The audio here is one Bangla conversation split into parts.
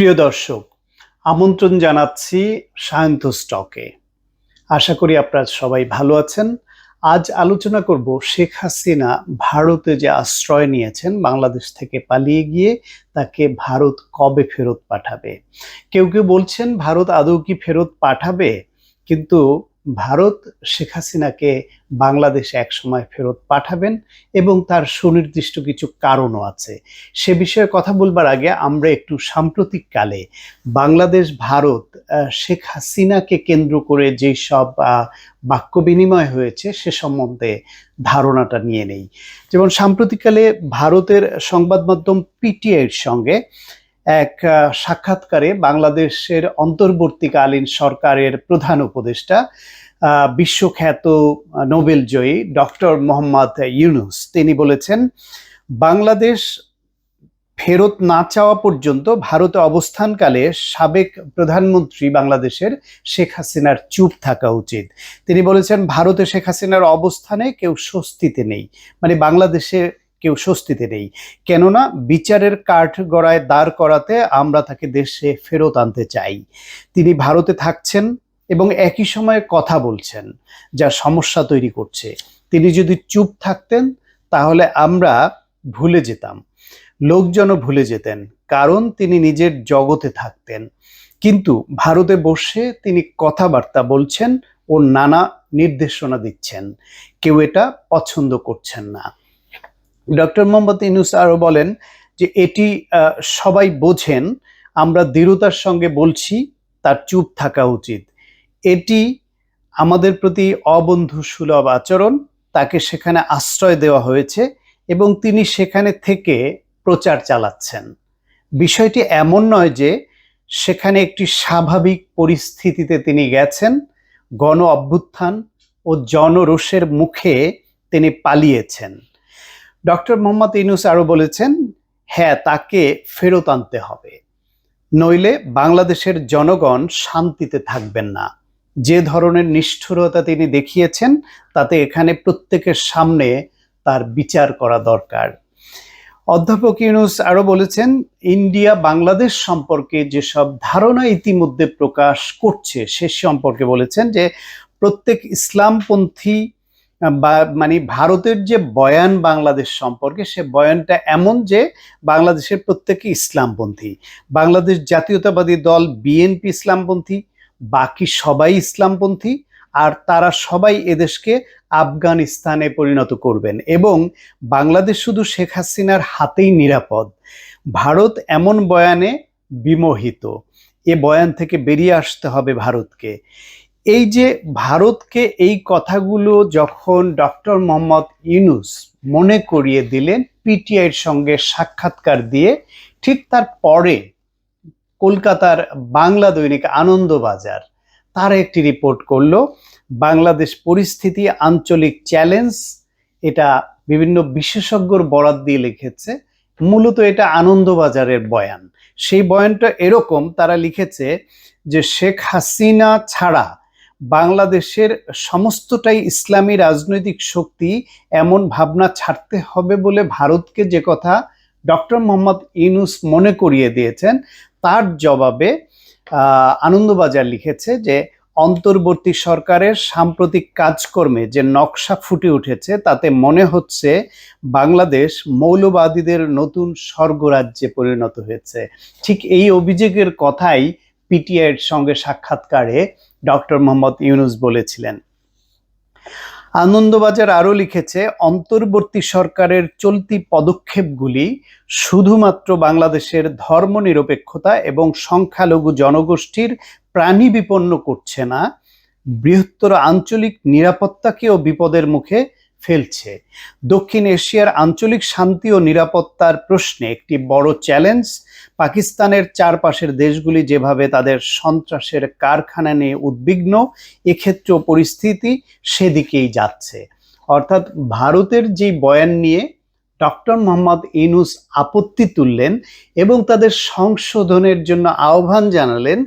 প্রিয় দর্শক, আমন্ত্রণ জানাচ্ছি সায়ন্ত স্টকে। আশা করি আপনারা সবাই ভালো আছেন। আজ আলোচনা করব শেখ হাসিনা ভারতে যে আশ্রয় নিয়েছেন, বাংলাদেশ থেকে পালিয়ে গিয়ে তাকে ভারত কবে ফেরত পাঠাবে? কেউ কেউ বলছেন, ভারত আদৌ কি ফেরত পাঠাবে? কিন্তু ভারত শেখ হাসিনাকে বাংলাদেশে একসময় ফেরত পাঠাবেন এবং তার সুনির্দিষ্ট কিছু কারণও আছে। সে বিষয়ে কথা বলবার আগে আমরা একটু সাম্প্রতিক কালে বাংলাদেশ, ভারত শেখ হাসিনাকে কেন্দ্র করে যেই সব বাক্য বিনিময় হয়েছে সে সম্বন্ধে ধারণাটা নিয়ে নেই। যেমন সাম্প্রতিককালে ভারতের সংবাদ মাধ্যম পিটিআইয়ের সঙ্গে এক সাক্ষাৎকারে বাংলাদেশের অন্তর্বর্তীকালীন সরকারের প্রধান উপদেষ্টা বিশ্বখ্যাত নোবেল জয়ী ডক্টর মোহাম্মদ ইউনুস। তিনি বলেছেন, বাংলাদেশ ফেরত না চাওয়া পর্যন্ত ভারতে অবস্থানকালে সাবেক প্রধানমন্ত্রী বাংলাদেশের শেখ হাসিনার চুপ থাকা উচিত। তিনি বলেছেন, ভারতে শেখ হাসিনার অবস্থানে কেউ স্বস্তিতে নেই। মানে বাংলাদেশে কেউ স্বস্তিতে নেই। কেননা বিচারের কাঠ গড়ায় দাঁড় করাতে আমরা তাকে দেশে ফেরত আনতে চাই। তিনি ভারতে থাকছেন এবং একই সময়ে কথা বলছেন, যা সমস্যা তৈরি করছে। তিনি যদি চুপ থাকতেন, তাহলে আমরা ভুলে যেতাম। লোকজনও ভুলে যেতেন, কারণ তিনি নিজের জগতে থাকতেন। কিন্তু ভারতে বসে তিনি কথাবার্তা বলছেন ও নানা নির্দেশনা দিচ্ছেন। কেউ এটা পছন্দ করছেন না। ডক্টর মোহাম্মদ ইনুস আরও বলেন যে এটি সবাই বোঝেন, আমরা দৃঢ়তার সঙ্গে বলছি, তার চুপ থাকা উচিত। এটি আমাদের প্রতি অবন্ধু সুলভ আচরণ, তাকে সেখানে আশ্রয় দেওয়া হয়েছে এবং তিনি সেখানে থেকে প্রচার চালাচ্ছেন। বিষয়টি এমন নয় যে সেখানে একটি স্বাভাবিক পরিস্থিতিতে তিনি গেছেন, গণ অভ্যুত্থান ও জনরোষের মুখে তিনি পালিয়েছেন। ডক্টর মোহাম্মদ ইনুস আরও বলেছেন হ্যাঁ তাকে ফেরত আনতে হবে। নইলে বাংলাদেশের জনগণ শান্তিতে থাকবেন না। যে ধরনের নিষ্ঠুরতা তিনি দেখিয়েছেন, তাতে এখানে প্রত্যেকের সামনে তার বিচার করা দরকার। অধ্যাপক ইউনুস আরও বলেছেন, ইন্ডিয়া, বাংলাদেশ সম্পর্কে যেসব ধারণা ইতিমধ্যে প্রকাশ করছে, সে সম্পর্কে বলেছেন যে প্রত্যেক ইসলামপন্থী বা মানে ভারতের যে বয়ান বাংলাদেশ সম্পর্কে, সে বয়ানটা এমন যে বাংলাদেশের প্রত্যেকে ইসলামপন্থী। বাংলাদেশ জাতীয়তাবাদী দল, বিএনপি ইসলামপন্থী, বাকি সবাই ইসলামপন্থী, আর তারা সবাই এদেশকে আফগানিস্তানে পরিণত করবেন। এবং বাংলাদেশ শুধু শেখ হাসিনার হাতেই নিরাপদ। ভারত এমন বয়ানে বিমোহিত। এ বয়ান থেকে বেরিয়ে আসতে হবে ভারতকে। এই যে ভারতকে এই কথাগুলো যখন ডক্টর মোহাম্মদ ইউনুস মনে করিয়ে দিলেন পিটিআইয়ের সঙ্গে সাক্ষাৎকার দিয়ে, ঠিক তার পরে কলকাতার বাংলা দৈনিক আনন্দবাজার তার একটি রিপোর্ট করল, বাংলাদেশ পরিস্থিতি, আঞ্চলিক চ্যালেঞ্জ, এটা বিভিন্ন বিশেষজ্ঞর বরাত দিয়ে লিখেছে। মূলত এটা আনন্দবাজারের বয়ান। সেই বয়ানটা এরকম, তারা লিখেছে যে শেখ হাসিনা ছাড়া বাংলাদেশের সমস্তটাই ইসলামী রাজনৈতিক শক্তি এমন ভাবনা ছাড়তে হবে বলে ভারতকে যে কথা ডক্টর মোহাম্মদ ইউনুস মনে করিয়ে দিয়েছেন, তার জবাবে আনন্দবাজার লিখেছে যে অন্তর্বর্তী সরকারের সাম্প্রতিক কাজকর্মে যে নকশা ফুটে উঠেছে, তাতে মনে হচ্ছে বাংলাদেশ মৌলবাদীদের নতুন স্বর্গরাজ্যে পরিণত হয়েছে। ঠিক এই অভিযোগের কথাই পিটিআইয়ের সঙ্গে সাক্ষাৎকারে ডক্টর মোহাম্মদ ইউনুস বলেছিলেন। আনন্দবাজার আরও লিখেছে, অন্তর্বর্তী সরকারের চলতি পদক্ষেপগুলি শুধুমাত্র বাংলাদেশের ধর্মনিরপেক্ষতা এবং সংখ্যালঘু জনগোষ্ঠীর প্রাণী বিপন্ন করছে না, বৃহত্তর আঞ্চলিক নিরাপত্তাকেও বিপদের মুখে ফেলছে। দক্ষিণ এশিয়ার আঞ্চলিক শান্তি ও নিরাপত্তার প্রশ্নে একটি বড় চ্যালেঞ্জ পাকিস্তানের চারপাশের দেশগুলি যেভাবে তাদের সন্ত্রাসের কারখানা নিয়ে উদ্বিগ্ন, এক্ষেত্রেও পরিস্থিতি সেদিকেই যাচ্ছে। অর্থাৎ ভারতের যে বয়ান নিয়ে ডক্টর মোহাম্মদ ইনুস আপত্তি তুললেন এবং তাদের সংশোধনের জন্য আহ্বান জানালেন,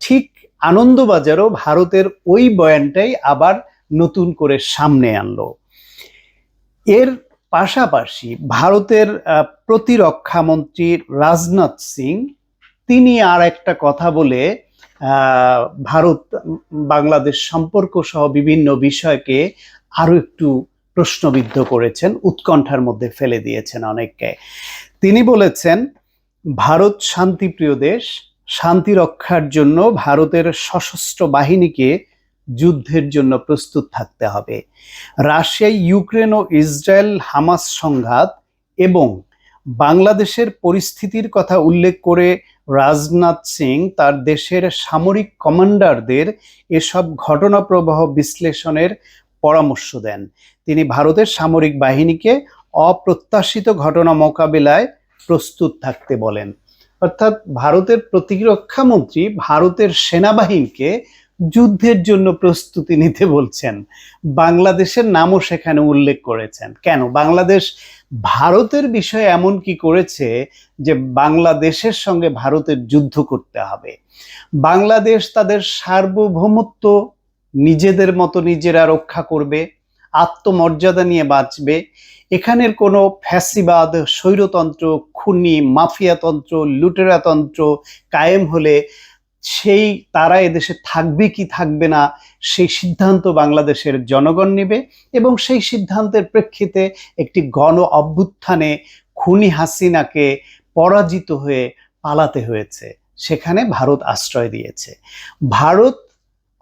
ঠিক আনন্দবাজারও ভারতের ওই বয়ানটাই আবার নতুন করে সামনে আনলো। এর পাশাপাশি ভারতের প্রতিরক্ষা মন্ত্রী রাজনাথ সিং, তিনি আর একটা কথা বলে ভারত, বাংলাদেশ সম্পর্ক সহ বিভিন্ন বিষয়কে আরও একটু প্রশ্নবিদ্ধ করেছেন, উৎকণ্ঠার মধ্যে ফেলে দিয়েছেন অনেককে। তিনি বলেছেন, ভারত শান্তিপ্রিয় দেশ, শান্তি রক্ষার জন্য ভারতের সশস্ত্র বাহিনীকে যুদ্ধের জন্য প্রস্তুত থাকতে হবে। রাশিয়া ইউক্রেন ও ইসরায়েল হামাস সংঘাত এবং বাংলাদেশের পরিস্থিতির কথা উল্লেখ করে রাজনাথ সিং তার দেশের সামরিক কমান্ডারদের এসব ঘটনা প্রবাহ বিশ্লেষণের পরামর্শ দেন। তিনি ভারতের সামরিক বাহিনীকে অপ্রত্যাশিত ঘটনা মোকাবেলায় প্রস্তুত থাকতে বলেন। অর্থাৎ ভারতের প্রতিরক্ষা মন্ত্রী ভারতের সেনাবাহিনীকে যুদ্ধের জন্য প্রস্তুতি নিতে বলছেন। বাংলাদেশের নামও সেখানে উল্লেখ করেছেন। কেন? বাংলাদেশ ভারতের বিষয়ে এমন কি করেছে যে বাংলাদেশের সঙ্গে ভারতের যুদ্ধ করতে হবে। বাংলাদেশ তাদের সার্বভৌমত্ব নিজেদের মতো নিজেরা রক্ষা করবে, আত্মমর্যাদা নিয়ে বাঁচবে। এখানের কোনো ফ্যাসিবাদ, স্বৈরতন্ত্র, খুনি, মাফিয়াতন্ত্র, লুটেরাতন্ত্র কায়েম হলে সেই তারা এদেশে থাকবে কি থাকবে না, সেই সিদ্ধান্ত বাংলাদেশের জনগণ নেবে এবং সেই সিদ্ধান্তের প্রেক্ষিতে একটি গণ অভ্যুত্থানে খুনি হাসিনাকে পরাজিত হয়ে পালাতে হয়েছে। সেখানে ভারত আশ্রয় দিয়েছে। ভারত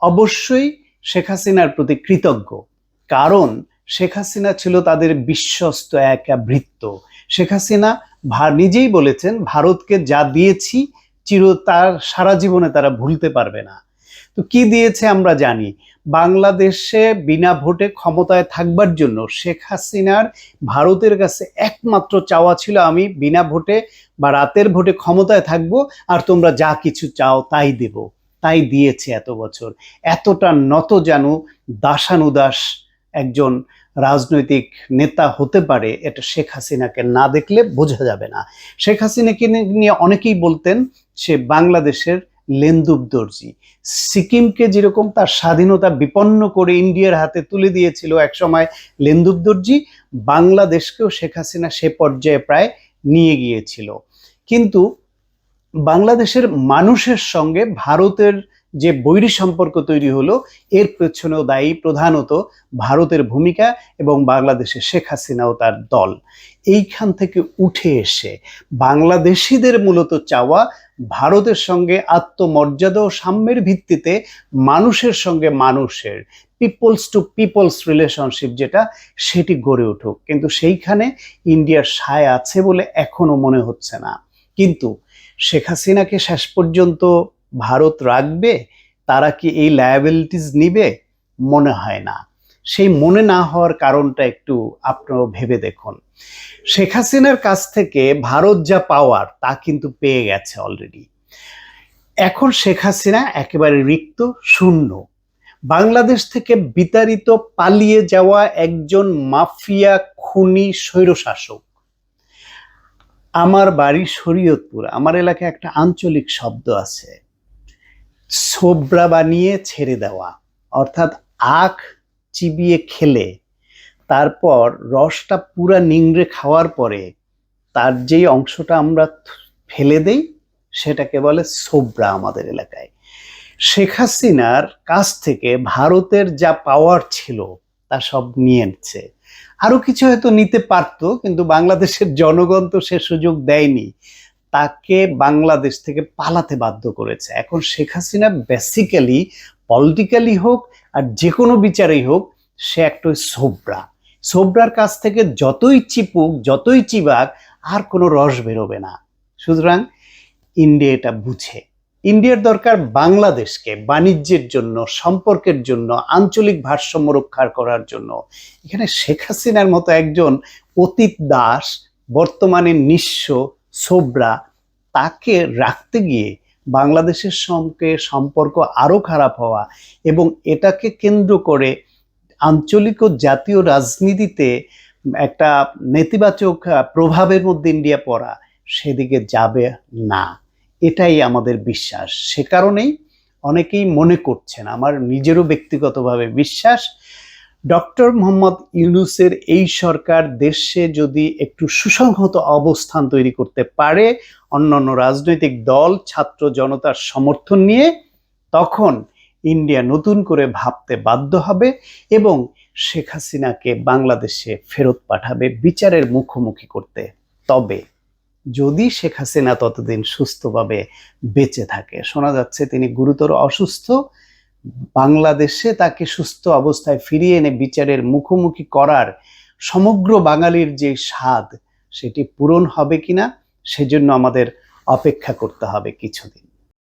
অবশ্যই শেখ হাসিনার প্রতি কৃতজ্ঞ, কারণ শেখ হাসিনা ছিল তাদের বিশ্বস্ত এক বৃত্ত শেখ হাসিনা নিজেই বলেছেন, ভারতকে যা দিয়েছি চির তার সারা জীবনে তারা ভুলতে পারবে না। তো কি দিয়েছে আমরা জানি, বাংলাদেশে বিনা ভোটে ক্ষমতায় থাকবার জন্য শেখ হাসিনার ভারতের কাছে একমাত্র চাওয়া ছিল আমি বিনা ভোটে বা রাতের ভোটে ক্ষমতায় থাকব আর তোমরা যা কিছু চাও তাই দেব। তাই দিয়েছে এত বছর। এতটা নত জানু দাসানুদাস একজন রাজনৈতিক নেতা হতে পারে, এটা শেখ হাসিনাকে না দেখলে বোঝা যাবে না। শেখ হাসিনাকে নিয়ে অনেকেই বলতেন সে বাংলাদেশের লেন্দুব দর্জি। সিকিমকে যেরকম তার স্বাধীনতা বিপন্ন করে ইন্ডিয়ার হাতে তুলে দিয়েছিল একসময় লেন্দুব দর্জি, বাংলাদেশকেও শেখ হাসিনা সে পর্যায়ে প্রায় নিয়ে গিয়েছিল। কিন্তু বাংলাদেশের মানুষের সঙ্গে ভারতের যে বৈরী সম্পর্ক তৈরি হলো, এর পেছনেও দায়ী প্রধানত ভারতের ভূমিকা এবং বাংলাদেশের শেখ হাসিনা ও তার দল। এইখান থেকে উঠে এসে বাংলাদেশিদের মূলত চাওয়া ভারতের সঙ্গে আত্মমর্যাদা ও সাম্যের ভিত্তিতে মানুষের সঙ্গে মানুষের পিপলস টু পিপলস রিলেশনশিপ যেটা, সেটি গড়ে উঠুক। কিন্তু সেইখানে ইন্ডিয়ার সায় আছে বলে এখনও মনে হচ্ছে না। কিন্তু শেখ হাসিনাকে শেষ পর্যন্ত ভারত রাখবে, তারা কি এই লায়াবিলিটিস নিবে? মনে হয় না। সেই মনে না হওয়ার কারণটা একটু আপনারাও ভেবে দেখুন। শেখ হাসিনার কাছ থেকে ভারত যা পাওয়ার, তা কিন্তু পেয়ে গেছে অলরেডি এখন শেখ হাসিনা একেবারে রিক্ত, শূন্য। বাংলাদেশ থেকে বিতাড়িত পালিয়ে যাওয়া একজন মাফিয়া, খুনি, স্বৈরশাসক। আমার বাড়ি শরীয়তপুর, আমার এলাকায় একটা আঞ্চলিক শব্দ আছে। ছোবরা বানিয়ে ছেড়ে দেওয়া, অর্থাৎ আখ চিবিয়ে খেলে, তারপর রসটা পুরা নিংড়ে খাওয়ার পরে তার যেই অংশটা আমরা ফেলে দেই, সেটাকে বলে সোবরা আমাদের এলাকায়। শেখ হাসিনার কাছ থেকে ভারতের যা পাওয়ার ছিল, তা সব নিয়ে নিচ্ছে। আরও কিছু হয়তো নিতে পারতো, কিন্তু বাংলাদেশের জনগণ তো সে সুযোগ দেয়নি। তাকে বাংলাদেশ থেকে পালাতে বাধ্য করেছে। এখন শেখ হাসিনা বেসিক্যালি পলিটিক্যালি হোক আর যে কোনো বিচারেই হোক, সে একটা সোবরা সোবরার কাছ থেকে যতই চিপুক, যতই চিবাক, আর কোনো রস বেরোবে না। সুতরাং ইন্ডিয়া এটা বুঝে। ইন্ডিয়ার দরকার বাংলাদেশকে বাণিজ্যের জন্য, সম্পর্কের জন্য, আঞ্চলিক ভারসাম্য রক্ষা করার জন্য। এখানে শেখ হাসিনার মতো একজন অতীত দাস, বর্তমানে নিঃস্ব সোবরা তাকে রাখতে গিয়ে বাংলাদেশের সঙ্গে সম্পর্ক আরও খারাপ হওয়া এবং এটাকে কেন্দ্র করে আঞ্চলিক ও জাতীয় রাজনীতিতে একটা নেতিবাচক প্রভাবের মধ্যে ইন্ডিয়া পড়া সেদিকে যাবে না। এটাই আমাদের বিশ্বাস। সে কারণেই অনেকেই মনে করছেন, আমার নিজেরও ব্যক্তিগতভাবে বিশ্বাস ডক্টর মোহাম্মদ ইউনুসের এই সরকার দেশে যদি একটু সুসংহত অবস্থান তৈরি করতে পারে, অন্যান্য রাজনৈতিক দল, ছাত্র জনতার সমর্থন নিয়ে, তখন ইন্ডিয়া নতুন করে ভাবতে বাধ্য হবে এবং শেখ হাসিনাকে বাংলাদেশে ফেরত পাঠাবে বিচারের মুখোমুখি করতে। তবে যদি শেখ হাসিনা ততদিন সুস্থভাবে বেঁচে থাকে, শোনা যাচ্ছে তিনি গুরুতর অসুস্থ বাংলাদেশে তাকে সুস্থ অবস্থায় ফিরিয়ে এনে বিচারের মুখোমুখি করার সমগ্র বাঙালির যে স্বাদ, সেটি পূরণ হবে কিনা, সেজন্য আমাদের অপেক্ষা করতে হবে কিছুদিন।